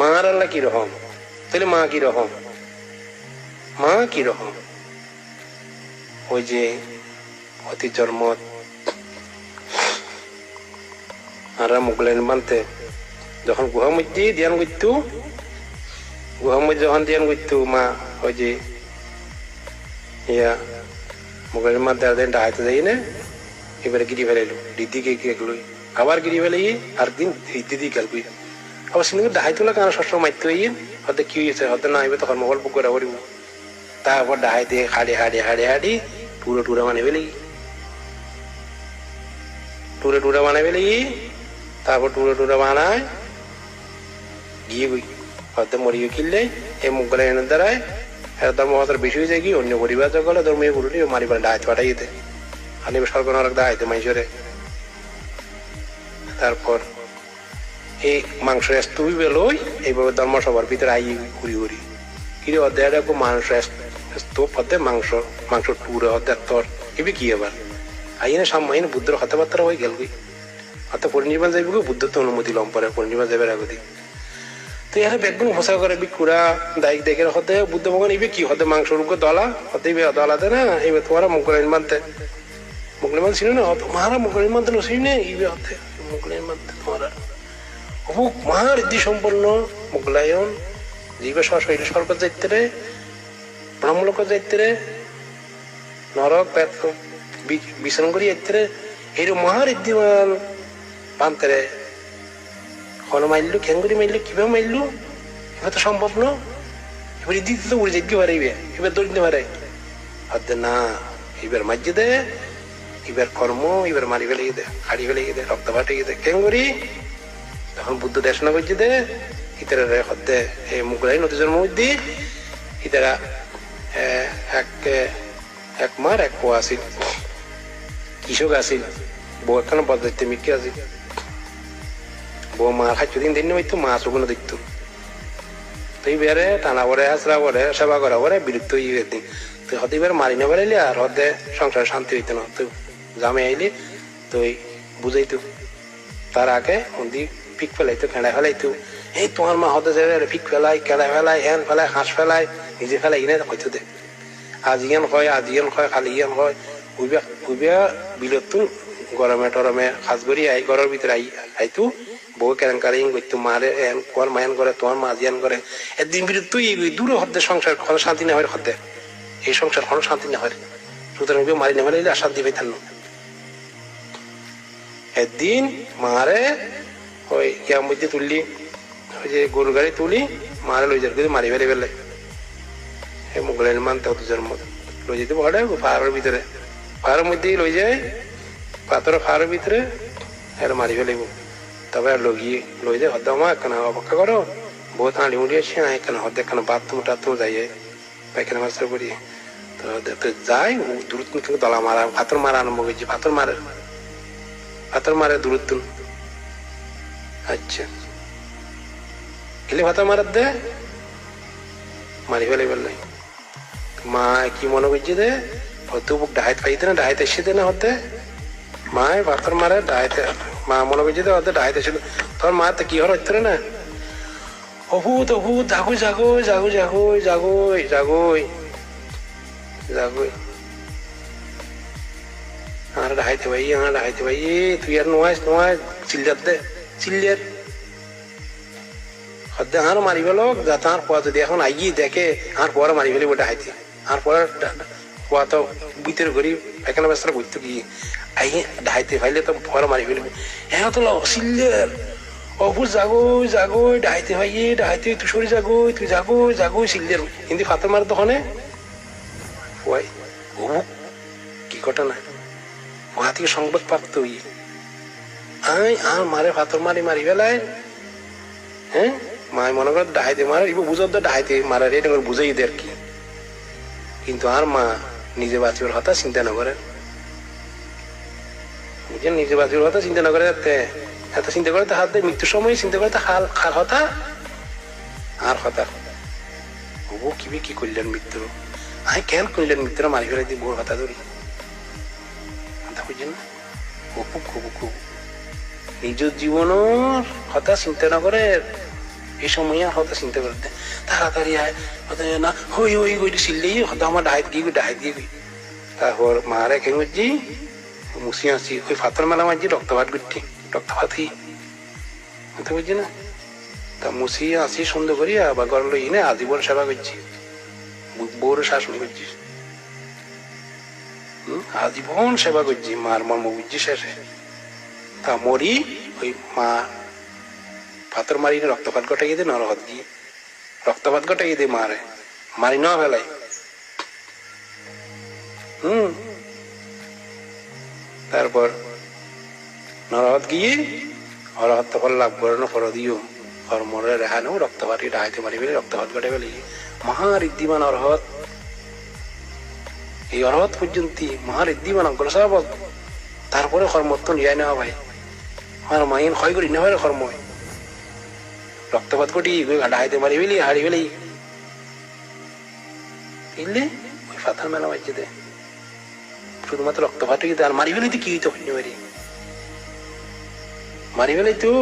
মার আল্লাহ কীরকম তাহলে মা কীরকম মা কীরকম ওই যে অতি জন্মত আর মুগলেন মানতে যখন গুহা মধ্যে ধ্যান করতো, গুহা মধ্যে যখন ধ্যান করতো, মা ওই যে ইয়া মুগলের মানতে আর দিন ডাহাইতে যাই না, এবারে গিরি ফেলাইলো, দিদিকে গেলো আবার গিরি ফেলাই আর দিন দিদি গেল আবার সিনেমা ডাহাই তোলা কারণ সবসময় মারতে হইন হয়তো কি হয়েছে হয়তো না হইবে, তখন মোবাইল বুক করে করিব তারপর ডাহাই দিয়ে হাড়ি হাড়ি হাড়ি হাড়ি টুরে টুরে মানে ফেলি টুরে টুরে বানাই ফেলি তারপর টুরে টুরে বানায়, গিয়ে গই হয়তো মরিয়ে কিনলে এই মুখগুলো এনে দাঁড়ায় এর ধর্ম হতার বেশি হয়ে যায় কি, অন্য পরিবার যখন ধর্মীয় গুরুটি মারি পারে ডাহাইতে পাঠাই যেতে আনি সরকার দাহাইতে মাইসরে তারপর এই মাংস তুই বেলোই এইভাবে ধর্ম সবার ভিতরে আই ঘুরি ঘুরি। কিরে অধ্যায় দেখো মাংস স্তূপ হতে মাংস মাংস টুরে অধ্যায় তোর, এবে কি এবার আইনে সামাইন বুদ্ধর কথাবার্তা হয়ে গেল গই অত পরিনির্বাণ যাইব বুদ্ধ তো অনুমতি লম পরে পরিনির্বাণ যাবে আগদি তো এখানে বেগুন হোসা করে বিকুরা দায়িক দেখে হতে বুদ্ধ ভগবান ইবে কি হতে মাংস রূপ দলা? হতে ইবে দলাতে না ইবে তোমার মুগলেন মানতে মুগলেন মান ছিল না? হতো মারা মানতে নসি নে ইবে হতে মুগলেন মানতে তোমার অমুক মহারিদ্ধি সম্পন্ন মোগলায়ন জীবে শরীর স্বর্গ যাইতে ব্রহ্মলোক যাইতে নরক বিচরণ করি যাইতে রে এই মহারিদ্ধিমান পান্তে রে হন মাইলু খেঙ্গুরি মাইলু কীভাবে মাইলু এবার তো সম্ভব ন? এবার দিতে তো উড়ে যেতে পারিবে এবার দৌড়তে পারে। হতে না, এবার মাঝে দে, এবার কর্ম, এবার মারি ফেলে দে, হাড়ি ফেলে ফাটে দে। কেঙ্গুরি তখন বুদ্ধ দেশনা করছে দে, ইতারা হদ্দে এই মুগলাই নদী জন্ম মধ্যে ইতারা এক এক মার এক পোয়া আছিল। কৃষক আছিল। বউ একখানে বদাইতে মিটকে আছিল বউ মা খাদ্য দিন দিন হইতো মাছ ওগুলো দেখতো। তুই বেড়ে টানা পরে, হাসরা পরে, সেবা করা পরে বিরক্ত হয়ে দিন তুই হতে এবার মারি না বেড়াইলি আর হদে সংসার শান্তি হইতো না। তুই জামে আইলি, তুই বুঝাইতো। তার আগে মন্দি পিক ফেলাইতো কেড়া ফেলাইতো এই তোমার মা হতে যাবে পিক ফেলাই কেড়া ফেলাই হ্যান ফেলাই হাঁস ফেলাই নিজে ফেলাই কিনে হইতো দে। আজ ইয়ান হয়, আজ ইয়ান হয়, কালি ইয়ান হয়। উইবে উইবে বিলতো গরমে টরমে সাজ করি আই ঘরের ভিতরে আই আইতো বউ কেন কারিং করতো মারে এন কোয়ার মায়ান করে তোমার মা জিয়ান করে একদিন বিরত তুই দূরে হতে সংসার কোনো শান্তি না হয় হতে এই সংসার কোনো শান্তি না হয় সুতরাং মারি না আর শান্তি পাইতাম না একদিন মারে ওই ইয়ার মধ্যে তুললি ওই যে গরু গাড়ি তুলি, মারে লই যার মারি ফেলে ফেলে এই মোগলের মান তো জন্ম লই যেতে পারে ফায়ারের ভিতরে। ফায়ারের মধ্যেই লই যায়, পাথরের ফায়ারের ভিতরে আর মারি ফেলিব। তবে আর লগিয়ে লই যায় হদ্দা মা, একখানা অপেক্ষা করো। বহুত হাঁড়ি মুড়ি আছে না এখানে হদ্দা একখানা বাথরুম টাথরুম যাইয়ে পায়খানা মাস্টার করি। তো যাই দূরত্ব থেকে দলা মারা, পাথর মারা আরম্ভ করছি পাথর মারে। পাথর মারে দূরত্ব। আচ্ছা। গেলে পাথর মারার দে। মারি ফেলে ফেললে মা কি মনে করছে দে হয়তো বুক ডাহাইতে পাইতে না ডাহাইতে এসে দে না হতে? মায় পাথর মারে ডাহাইতে মা মনে করছে দে হতে ডাহাইতে এসে তোর মা তো কি হর হচ্ছে না? অভূত অভূত, জাগো জাগো জাগো জাগো, জাগোই জাগোই জাগোই। আর ডাহাইতে ভাই, আর ডাহাইতে ভাই তুই আর নোয়াইস নোয়াই চিল্লার দে। চিল্লিয়ার হদ্দে আর মারি গেল যা তার পোয়া যদি এখন আইয়ে দেখে আর পোয়ারা মারি ফেলি ওটা হাইতে। আর পোয়া পোয়া তো ভিতরে ঘুরি এখানে ব্যস্ত ঘুরতে কি? আইয়ে ডাইতে ফাইলে তো পোয়ারা মারি ফেলি হ্যাঁ তো সিল্লের অভু জাগো জাগো ডাইতে ভাইয়ে ডাইতে তুই সরি জাগো, তুই হিন্দি ফাতর মারে তখন ওয়াই অভু কি ঘটনা? ওহা সংবাদ প্রাপ্ত হই আই, আর মারে ফাতর মারি মারি ফেলায় হ্যাঁ? মায় মনে করে ডাহাইতে মারে ইবো বুঝার তো ডাহাইতে মারার এটা করে বুঝাই দেয় আর কি। কিন্তু আর মা নিজে বাঁচিবার কথা চিন্তা না করে। নিজে নিজে বাঁচিবার হতা চিন্তা না করে এত চিন্তা করে তো হাত দেয়, মৃত্যুর সময় চিন্তা করে তো হাল, খাল হতা। আর হতা। ও কিবি কি করলেন মৃত্যুর আই, কেন করলেন মৃত্যুরা মারি ফেলাই দিয়ে বোর হতা ধরি। কথা না খুব খুব নিজ জীবনের কথা চিন্তা না করে, এই সময় আর হয়তো চিন্তা করতে তাড়াতাড়ি আয় না, হই হই হই সিললেই হয়তো আমার ডাহাত গিয়ে ডাহাত গিয়ে তারপর মারে কেন করছি মুসি আসি ওই ফাতর মেলা মারছি রক্তপাত করছি রক্তপাত হই বুঝতে বুঝছি না? তা মুসি আসি সুন্দর করি, আবার ঘর লই না আজীবন সেবা করছি। বউর শাসন করছি। আজীবন সেবা করছি, মার মর্ম বুঝছি শেষে। তা মরি ওই মা পাথর মারি রক্তপাত ঘটাই দে, নরহত গিয়ে। রক্তপাত ঘটাই দে মারে। মারি ন ফেলাই হুম। তারপর নরহত গিয়ে অরহত ফল লাভ করে না ফল দিও কর্মরে রেহানো রক্তপাত ডাহাইতে মারি ফেলে, রক্তপাত ঘটে ফেলি। মহারিদ্ধিমান অরহত। এই অরহত পর্যন্ত মহারিদ্ধিমান অগ্রসর তারপরে কর্মত্ব নিয়ে নেওয়া ভাই। আমার মাইন ক্ষয় করি না হয় কর্ম রক্তপাত করি ডাহাইতে মারি ফেলি, হারি ফেলি। ইলে ওই ফাথার মেলা বাজ্যে দে শুধুমাত্র রক্তপাত আর মারি ফেলি তো কি হইতো হইনি পারি? মারি ফেলি তো,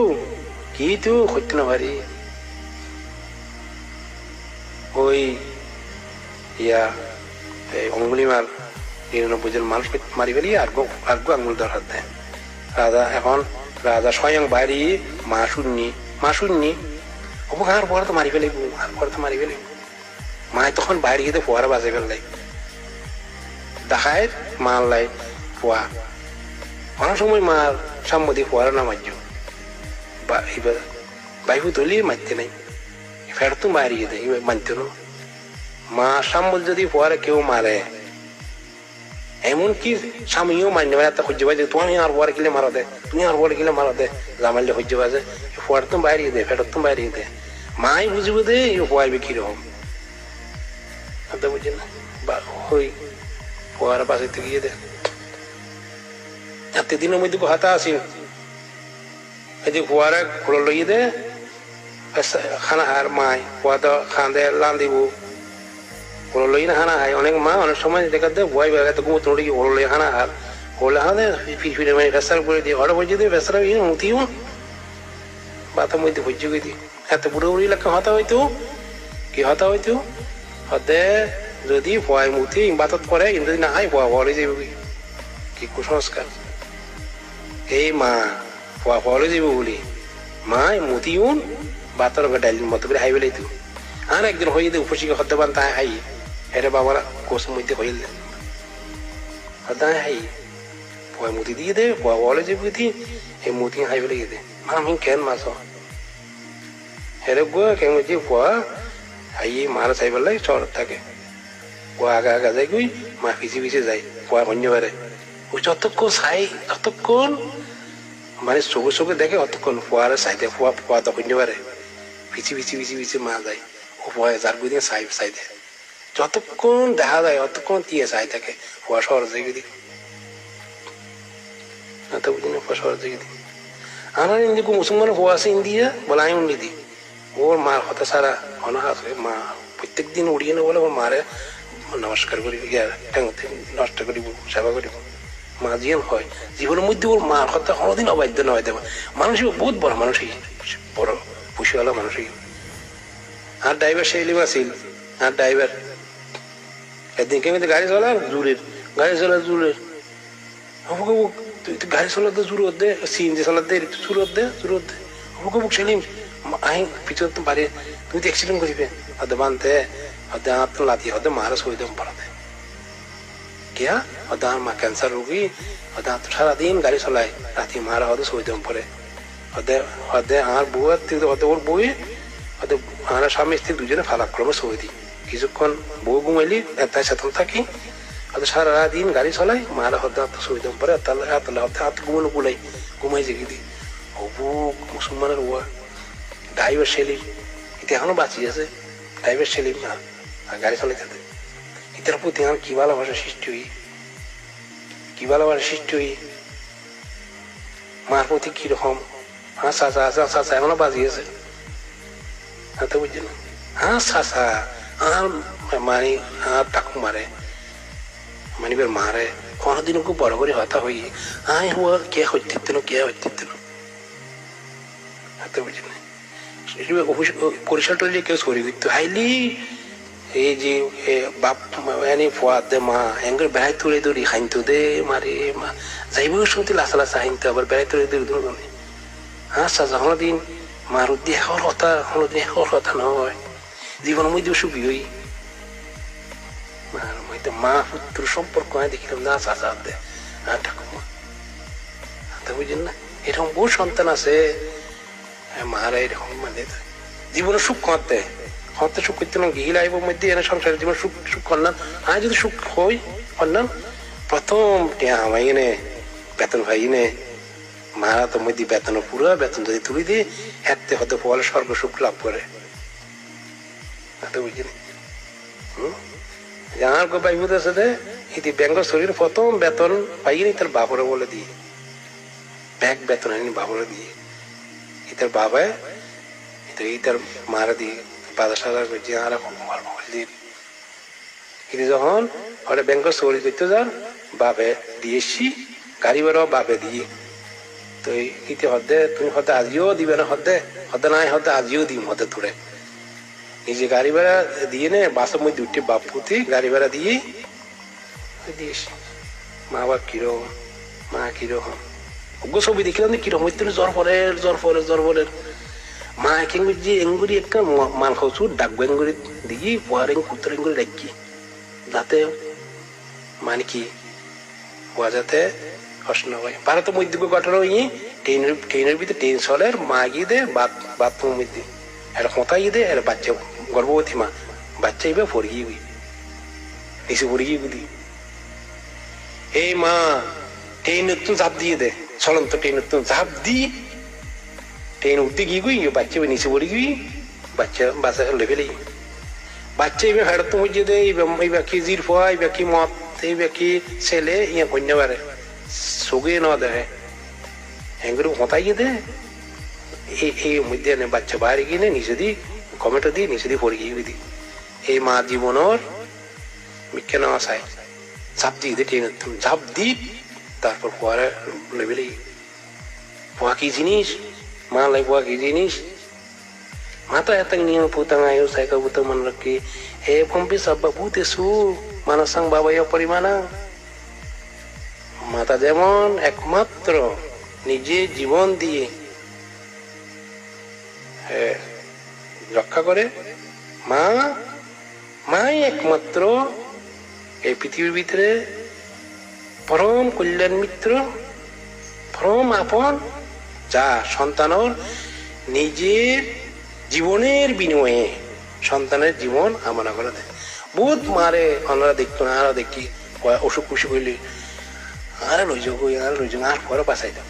কি তো হইতে না পারি? ওই ইয়া অঙ্গুলি মাল নিরানব্বই জন মানুষ মারি ফেলি, আর আঙ্গুল ধর হাত দেয়। রাজা এখন রাজা স্বয়ং বাইরে মা শুননি মা শুননি অপকার পরে তো মারি ফেলে আর পরে তো মারি ফেলে মায় তখন বাইরে গিয়ে ফোয়ারা বাজে ফেললাই দেখায় মার লাই ফোয়া অনেক সময় মার সাম্মতি ফোয়ারা না এবার বাইফু তলি মারতে নাই। ফের তো মারি গিয়ে দেয় মানতে না মা সাম্মল যদি ফোয়ারা কেউ মারে এমন কি স্বামীও মান্য এত সহ্য পাইছে তুমি আর বর কিলে মারা দে, তুমি আর বর কিলে মারা দে। জামাইলে সহ্য পাইছে ফোয়ার তো বাইরে দে ফেরত তো বাইরে দে। মাই বুঝব দে এই ফোয়াইবে কীরকম? তো বুঝি না। বা, ওই ফোয়ার পাশে থেকে গিয়ে দে। এত দিনের মধ্যে হাতা আসিন এই যে লইয়ে দে। খানা হার মাই ফোয়া তো খান দে লান ওলো লই না হানা হাই অনেক মা অনেক সময় দেখা দে ভয় বেড়ে তো তোড়ি ওলো লই হানা হার ওলে হানে ফির ফিরে মানে ফেসার করে দিয়ে ঘরে বসে দিয়ে ফেসার ইয়ে মুতিও বাতা মধ্যে করে দিই এত বুড়ো বুড়ি হতা কি হতা হইতো হতে যদি ভয় মুতি বাতত পরে কিন্তু না হাই ভয় ভরে যাবে কি কুসংস্কার এই মা ভয় ভরে যাবে বলি মা মুতিও বাতর ডাইল মতো করে হাইবে লাইতো আর একদিন হয়ে দে উপসিকে হতে পান তাই হাই এটা বাবারা কোষ মধ্যে হইল তাই হাই পয় মুতি দিয়ে দে পয় বলে যে বুঝি এই মুতি হাই বলে দে মা আমি কেন মাস হেরে বুয়া কেন যে পয়া হাই মারা চাই বলে চর থাকে পয়া আগা আগা যাই গই মা পিছি পিছি যাই পয়া অন্য বারে ও যতক্ষণ চাই ততক্ষণ মানে চোখে চোখে দেখে অতক্ষণ ফোয়ারে চাইতে ফোয়া ফোয়া তখন বারে পিছি পিছি পিছি পিছি মা যায় ও ভয়ে যার চাই চাই দেয় যতক্ষণ দেখা যায় অতক্ষণ দিয়ে চাই থাকে ফোয়া শহর জেগে দি এত বুঝি না ফোয়া শহর জেগে দি আমার ইন্দিকু মুসলমান ফোয়া আছে ইন্দিয়া বলে আমি উন্নি দি। ওর মার কথা সারা অনাহ আছে মা, প্রত্যেক দিন উড়িয়ে না বলে ওর মারে নমস্কার করি ঠেঙতে নষ্ট করিব সেবা করিব মা জিয়ান হয়, জীবনের মধ্যে ওর মার কথা কোনোদিন অবাধ্য নয় দেবে মানুষ বহুত বড় মানুষই বড়, পুষিওয়ালা মানুষই আর ড্রাইভার সেই লিবা ছিল আর ড্রাইভার একদিন কেমিতে গাড়ি চলার? জোরের। গাড়ি চলার জোরের। আমাকে তুই তো গাড়ি চলাতে জোর দে, সিএনজি চলাতে জোর দে জোর দে। আমাকে সেলিম আই, পিছন তো বাড়ি, তুই তো অ্যাক্সিডেন্ট করিবে। হতে বানতে হতে হাত তো লাতি হতে মারা সই পারাতে কিয়া? হতে আমার মা ক্যান্সার রোগী হতে হাত সারাদিন গাড়ি চলায়, রাতি মারা হতে সই দেম পরে হতে হতে আমার বউ হতে ওর বই হয়তো আমরা স্বামী স্ত্রী দুজনে ফালাক ক্রমে সই দিই কিছুক্ষণ বউ ঘুমাইলি এতাই সেতন থাকি। হয়তো সারা দিন গাড়ি চলাই, মারা হতে হাত দেম পরে হাত হতে হাত ঘুমানো গুলাই, ঘুমাই জেগে দিই হবু, মুসলমানের ওয়া ড্রাইভার সেলিম এটা এখনও বাঁচি আছে। ড্রাইভার সেলিম না, আর গাড়ি চালাই থাকে। এটার প্রতি আমার কি ভালোবাসা সৃষ্টি হই? কি ভালোবাসা সৃষ্টি হই? মার প্রতি কীরকম হ্যাঁ চাচা আছে, চাচা এখনও বাজি আছে। এত বুঝছি না হ্যাঁ চাচা। আর মানে আর টাকু মারে। মানে বের মারে। কোনোদিন খুব বড় করে হতা আই হুয়া কে হইতে কে হইতে এত বুঝি না পরিষ্কার টরি কেউ সরি দিত আইলি এই যে এ, বাপ এনে ফুয়াত মা এঙ্গর বেড়াই তুলে দৌড়ি হাইনতো দে মারে মা। যাইব শুনতে লাসা লাসা হাইনতো আবার বেড়াই তুলে দৌড়ি দৌড় জীবন মধ্যে সুখী হই মা পুত্র সম্পর্ক হয় দেখিলাম। না চাচা দে। এরকম বহু সন্তান আছে। হ্যাঁ, মারা এরকম মানে জীবনে সুখ করতে হতে সুখ করতে না গিয়ে লাইব মধ্যে এনে সংসারের জীবন সুখ সুখ করলাম আর যদি সুখ হই করলাম প্রথম টিয়া আমাই এনে বেতন ভাই এনে মারা তো মধ্যে বেতন পুরো বেতন যদি তুলি দিয়ে হাতে হতে ফলে স্বর্গ সুখ লাভ করে তো পাইব সাথে ইতি শরীর প্রথম বেতন পাইনি তার বলে দিয়ে। ব্যাগ বেতন আনি দিয়ে। ইতার তো ইতার মারা দিয়ে করছে ভালো দিয়ে। কিন্তু যখন ওরা ব্যাংক চুরি করতে যান, বাপে দিয়েছি গাড়ি বাপে দিয়ে। তো ইতি হদে তুমি হদে আজিও দিবে না হদে হদে নাই হদে আজিও দিম হদে তোরে। নিজে গাড়ি ভাড়া দিয়ে নে, বাসের মধ্যে উঠে বাপ পুতি গাড়ি ভাড়া দিয়ে দিয়েছি মা বাপ কীরকম মা কীরকম? ওগো ছবি দেখিলাম যে কীরকম হইতে জ্বর পরে জ্বর পরে জ্বর পরে মা একেন যে এঙ্গুরি একটা মাল খাওছু ডাকবো এঙ্গুরি দিই পোয়ার এং কুত্তর এঙ্গুরি রাখি যাতে মানে কি হওয়া যাতে কষ্ট না হয়। পারে তো মধ্যে ঘটনা হই ট্রেনের ট্রেনের ভিতরে ট্রেন চলের মা গিয়ে দে বাথরুমের মধ্যে। এটা কোথায় গিয়ে দে এটা বাচ্চা গর্ভবতী মা বাচ্চা ইবে ফর গিয়ে নিচে পড়ে গিয়ে বুঝি এই মা ট্রেন একটু ঝাঁপ দিয়ে দে চলন্ত ট্রেন একটু ঝাঁপ দি ট্রেন উঠতে গিয়ে গুই বাচ্চা নিচে পড়ে গিয়ে বাচ্চা বাচ্চা লেভেলে বাচ্চা এবার হেড় তো বুঝিয়ে দে এইবার কি জির ফোয়া এইবার কি মত এইবার কি ছেলে ইয়ে কন্যা বারে সগে ন দেয় হ্যাঙ্গুলো হতাই গিয়ে দে এই এই মধ্যে বাচ্চা বাইরে গিয়ে নিচে দি কমেন্ট দি নিচে দি পড়ে গিয়ে দি এই মা জীবনের নেওয়া চাই ঝাঁপ দিয়ে দে ট্রেন ঝাঁপ দি তারপর ফোয়ারা লেভেলে ফোয়া কি জিনিস? মা লাই ফোয়া কি জিনিস? mata etang niya putang ayo sa ikaw butang manlaki eh pampi sa babuti su manasang babayo পরিমাণা। মাতা যেমন একমাত্র নিজে জীবন দিয়ে হ্যাঁ, রক্ষা করে মা, মাই একমাত্র এই পৃথিবীর ভিতরে পরম কল্যাণ মিত্র, পরম আপন, যা সন্তানর নিজের জীবনের বিনিময়ে সন্তানের জীবন আমরা করে দেয়। বহুত মারে আমরা দেখতো না, আরও দেখি অসুখ খুশি করলি আর লই আর লই আর পরে বাঁচাই দেব।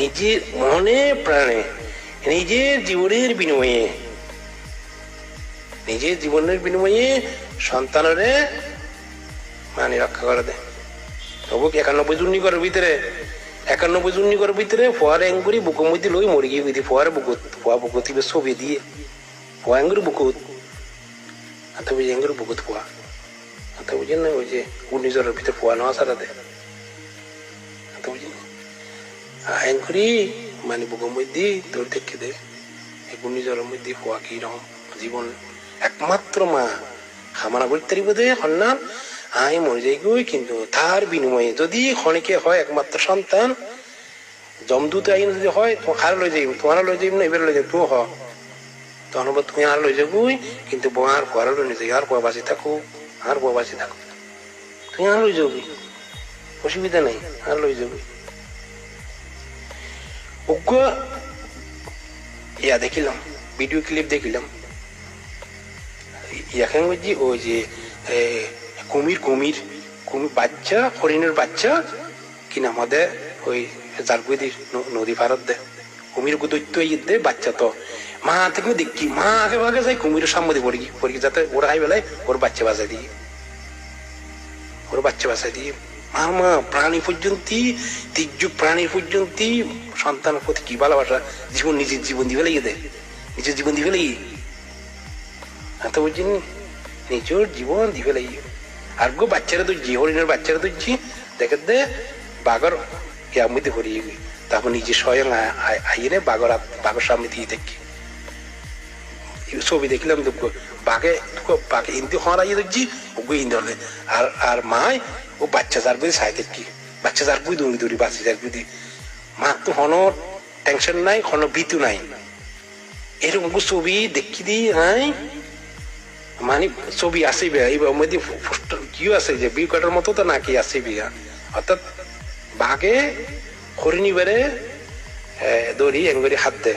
নিজের মনে প্রাণে নিজের জীবনের বিনিময়ে, নিজের জীবনের বিনিময়ে সন্তানরে মানে রক্ষা করে দেয়। তবু একানব্বই জুন্নি করার ভিতরে, একানব্বই জুন্নি করার ভিতরে ফোয়ার এঙ্গুরি বুকুর মধ্যে লই মরে গিয়ে গিয়ে ফোয়ারে বুকুত, ফোয়া বুকুত ইবে ছবি দিয়ে, ফোয়া এঙ্গুরি বুকুত আতা বুঝে এঙ্গুরি বুকুত ফোয়া আতা বুঝেন না ওই যে ঘূর্ণিঝড়ের ভিতরে ফোয়া নেওয়া সারা দেয়। আতা বুঝেন এঙ্গুরি মানে মধ্যে তোর দেখে দে। ঘূর্ণিঝড়ের মধ্যে ফোয়া কি রকম? জীবন একমাত্র মা। খামানা করতে পারিব দে হন্যান আই মরে যাই গই কিন্তু তার বিনিময়ে যদি ক্ষণিকে হয় একমাত্র সন্তান জমদূত আইন যদি হয়, তো আর লই যাইব তোমার লই যাইব না, এবার লই যাইব তুমি হ। তখন তুমি আর লই যাবই কিন্তু বোয়ার পরে লই যাই, আর বয়া বাঁচি থাকো, আর বাঁচি থাকো। তুই আর লই যাবি। অসুবিধা নাই আর লই যাবি। অজ্ঞ ইয়া, দেখিলাম। ভিডিও ক্লিপ দেখিলাম। ইয়াখান বুঝছি ওই যে কুমির কুমির কুমির বাচ্চা, হরিণের বাচ্চা, কি নাম দে ওই জারগুদি নদী পারত দে। কুমির দৈত্য ইয়ে দে, বাচ্চা তো। মা থেকে দেখি? মা আগে ভাগে যাই, কুমিরের সামনে দিয়ে পড়ি পড়ি যাতে ওরা হাই বেলায় ওর বাচ্চা বাঁচাই দিই। ওর বাচ্চা বাসায় দিই। মা প্রাণী পর্যন্ত তির্যুক প্রাণী পর্যন্ত সন্তানের প্রতি কি ভালোবাসা? জীবন নিজের জীবন দিবে লাগিয়ে দেয় নিজের জীবন দিবে লাগিয়ে তো বুঝছেন নিজের জীবন দিবে লাগিয়ে আর গো, বাচ্চারা তুলছি হরিণের বাচ্চারা তুলছি দেখে দে, বাঘর ইয়ার মধ্যে হরিয়ে তারপর নিজে স্বয়ং আইনে বাঘর বাঘর সামনে দিয়ে দেখি। ছবি দেখলাম দুঃখ। বাঘে বাঘে ইন্দি হরা ইয়ে দেখছি ওগু ইন্দি হলে। আর আর মাই ও বাচ্চা যার বুঝি সাইতে কি? বাচ্চা যার বুঝি দৌড়ি দৌড়ি, বাচ্চা যার বুঝি। মা তো হন টেনশন নাই, হন ভীতু নাই। এরকম ছবি দেখি দি হ্যাঁ? মানে ছবি আসিবে এইবার মধ্যে কিও আছে যে বি কাটার মতো তো নাকি আসিবি অর্থাৎ বাঘে হরিণী বেড়ে দড়ি এঙ্গরি হাত দে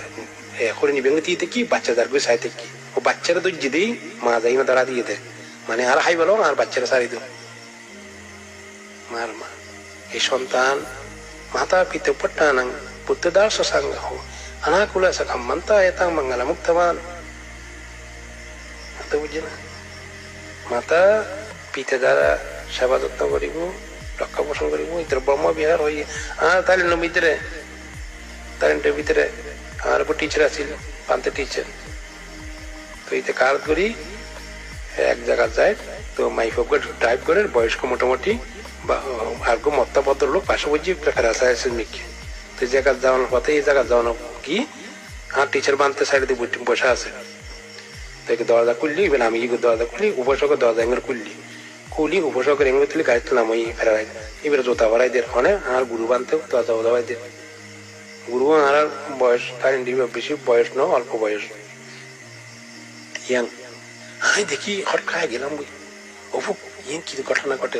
হরিণী বেঙ্গি দিয়ে কি বাচ্চা দাঁড় করে সাইতে কি ও বাচ্চারা তো যদি মা যাই না দাঁড়া দিয়ে দে মানে আর হাই বলো আর বাচ্চারা সারি দো মার মা এই সন্তান মাতা পিতা পট্টানাং বুদ্ধদার সসাঙ্গ হো ಅನಾಕುಲ ಸಕಮ್ಮಂತ ಏತಾಂ ಮಂಗಲ ಮುಕ್ತವಾನ್ ಅಂತ বুঝে না মাতা পিতা দ্বারা সেবা যত্ন করিব রক্ষা পোষণ করিব ইতর ব্রহ্ম বিহার হই আর তাহলে আমার উপর টিচার আছিল, পান্তে টিচার তো এতে কার করি, এক জায়গা যায়, তো মাইফকে ড্রাইভ করে, বয়স্ক মোটামুটি, বা আর মত্তা পত্র লোক পাশে বুঝি প্রেফারেন্স আছে মিকে তো জায়গা যাওয়ানোর পথে, এই জায়গা যাওয়ানো কি, আর টিচার বানতে সাইডে দিয়ে বসে আছে। তো একে দরজা খুললি, এবার আমি দরজা খুলি উপসকের দরজা এঙ্গের খুললি। খুলি উপসকের এঙ্গের তুলি গাড়ি তুলাম ওই ফেরাই এবারে জোতা ভরাই দের হনে আর গুরু বানতে দরজা উদাবাই দের গুরু আর বয়স, তার বেশি বয়স ন অল্প বয়স। ইয়াং। আমি দেখি হট খায়, গেলাম বুঝি অপু ইয়ে কি ঘটনা ঘটে?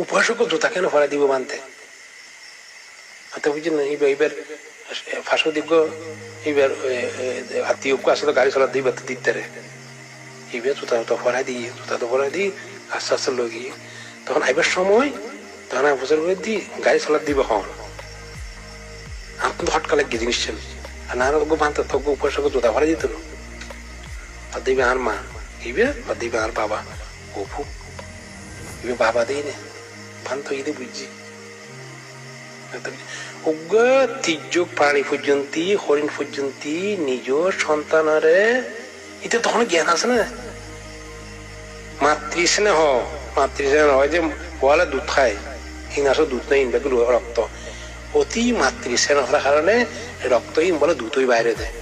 উপসক জোতা কেন ভরাই দিব বানতে হাতে বুঝি না এইবার ফাঁসো দিব এইবার আত্মীয় আসলে গাড়ি চালা দিই বাতে দিতে রে। এইবার জুতা তো ভরাই দিই জুতা তো ভরাই দিই আস্তে আস্তে লোক গিয়ে, তখন আইবার সময় তখন বছর করে দিই গাড়ি চালা দিব হন। সঙ্গে জুতা ভরাই দিত না। আর দিবে আর মা এইবে আর দিবে আর বাবা, অপু। ইবে বাবা দেই নে, ভান তো ইদে বুঝছি। উগ্র তির্য প্রাণী পর্যন্ত হরিণ পর্যন্ত নিজ সন্তানরে এতে তখন জ্ঞান আছে না? মাতৃস্নেহ মাতৃস্নেহ হয় যে বলে দুধ খায়। দুধ নেই রক্ত। অতি মাতৃস্নেহ হওয়ার কারণে রক্তহীন বলে দুটোই বাইরে দেয়।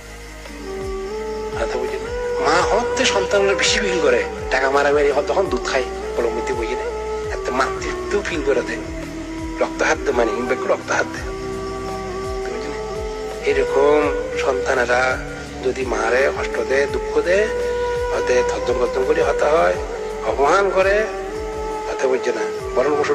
না। মা হতে সন্তানরা বেশি ফিল করে। টাকা মারামারি হয় তখন দুধ খায় বলমিতে বুঝি না। এত মাতৃত্ব ফিল করে দেয়। রক্ত হাত দে মানে ইনবাকে রক্ত হাত দেয়। এরকম সন্তানেরা যদি মারে, কষ্ট দেয়, দুঃখ দেয় হতে থদ্দম করে হতা হয়, অপমান করে হতে বুঝছে না বরণ পোষণ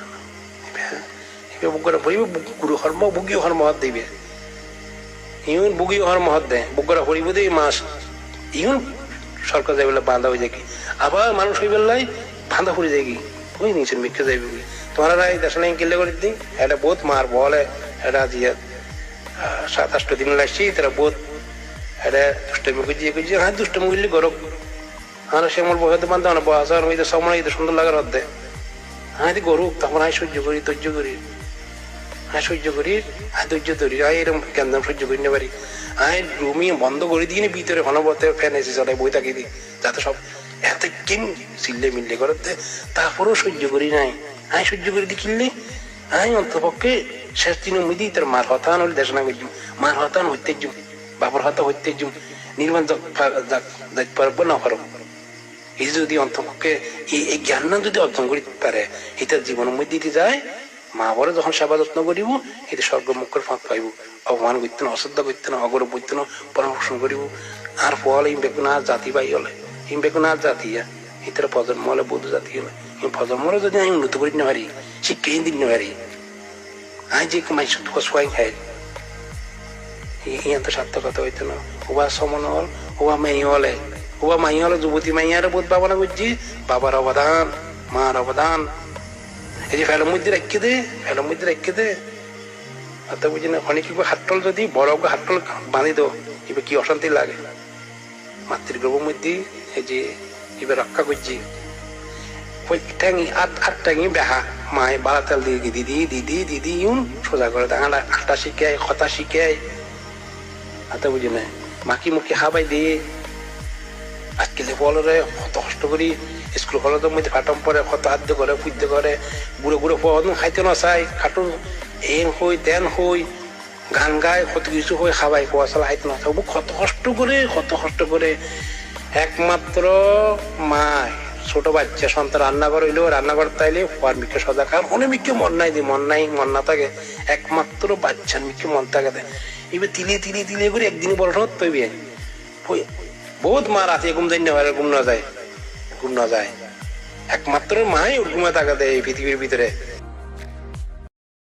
গুরু ধর্ম বগীয় ধর্ম হাত দিবে ইউন বগীয় ধর্ম হাত দেয় বুকরা হরিব দেই মাস ইউন সরকার যাই বলে বাঁধা হয়ে যায় কি আবার মানুষ হয়ে বেলায় বাঁধা পড়ে যায় কি ওই নিচের যাইবে তোমার রাই দেশ নাই করে দিই এটা মার বলে এটা দিয়ে সাত আটটা দিন লাগছি তারা বহুত এটা দুষ্টমি খুঁজি খুঁজি হ্যাঁ দুষ্টমি করলে আর সে আমার বান্ধব না বহাস আর ওই সময় সুন্দর লাগার অর্ধে হ্যাঁ গরুক তখন আমি সহ্য করি ধৈর্য করি হ্যাঁ সহ্য করি হ্যাঁ ধৈর্য ধরি এরকম সহ্য করি না পারি রুমি বন্ধ করে দিই ভিতরে ফ্যান এসে চলে বই দিই যাতে সব এত চিল্লে করতে তারপরেও সহ্য করি নাই আমি সহ্য করে দি কিনলে আমি অন্তপক্ষে শেষ দিন উমিদি তার মার হতান হলে দেশ না করছুম মার হতান হইতে জুম বাবার হতা হইতে জুম নির্মাণ পারব না পারব এই যদি অন্তপক্ষে এই জ্ঞান যদি অর্জন করতে পারে এটা জীবনের মধ্যে যায় মা বলে যখন সেবা যত্ন করিব এতে স্বর্গমুখের ফাঁক পাইব। অপমান করতে না, অশ্রদ্ধা করতে না, অগৌরব করতে না পরামর্শ করিব। আর ফল এই বেগুন আর জাতি পাই হলে এই বেগুন আর জাতি এটার প্রজন্ম হলে বৌদ্ধ জাতি হলে। এই প্রজন্মরে যদি আমি উন্নত করি না শিক্ষা দিন না আমি যে মাইস সোয়াই খাই। ইয়াতে সার্থকতা হইতো না। ওবা সমন হল ওবা মাই হলে। ওবা মাই হলে যুবতী মাইয়ারে বোধ বাবা বুঝছি বাবার অবদান, মার অবদান। এই যে ফেলের মধ্যে রেখে দে ফেলের মধ্যে রেখে দে। অত বুঝি না, অনেক হাটল যদি, বড় হাটল বাঁধি দো, এবার কি অশান্তি লাগে? মাতৃগর্ভের মধ্যে এই যে, এবার রক্ষা করছি। ঠ্যাঙি, আট আট ঠ্যাঙি বেহা, মায় বালা তেল দিয়ে দিদি দিদি দিদি ইউন, সোজা করে দেয় আটা শিখায়, কথা শিখায়। হাতে বুঝি না মাকি মুখে হাবাই দিয়ে আজকে বলরে কত কষ্ট করি স্কুল কলেজের মধ্যে ফাটম পরে, কত আদ্য করে পুদ্য করে বুড়ো বুড়ো পদ খাইতে না চাই খাটু এন হই, তেন হই গান গায়, কত কিছু হই, খাবাই কোয়া চালা খাইতে না চাই। কত কষ্ট করে, কত কষ্ট করে। একমাত্র মা ছোট বাচ্চা সন্তান রান্নাঘর হইলেও রান্নাঘর তাইলে হওয়ার মিকে সদা কারণ অনেক মিকে মন নাই দি, মন নাই, মন না থাকে। একমাত্র বাচ্চার মিকে মন থাকে এবার তিলে তিলে তিলে করে একদিন হত তৈরি বহুত মা আছে ঘুম জানি না ঘুম না যায় ঘুম না যায়। একমাত্র মাই থাকা দেয় এই পৃথিবীর ভিতরে।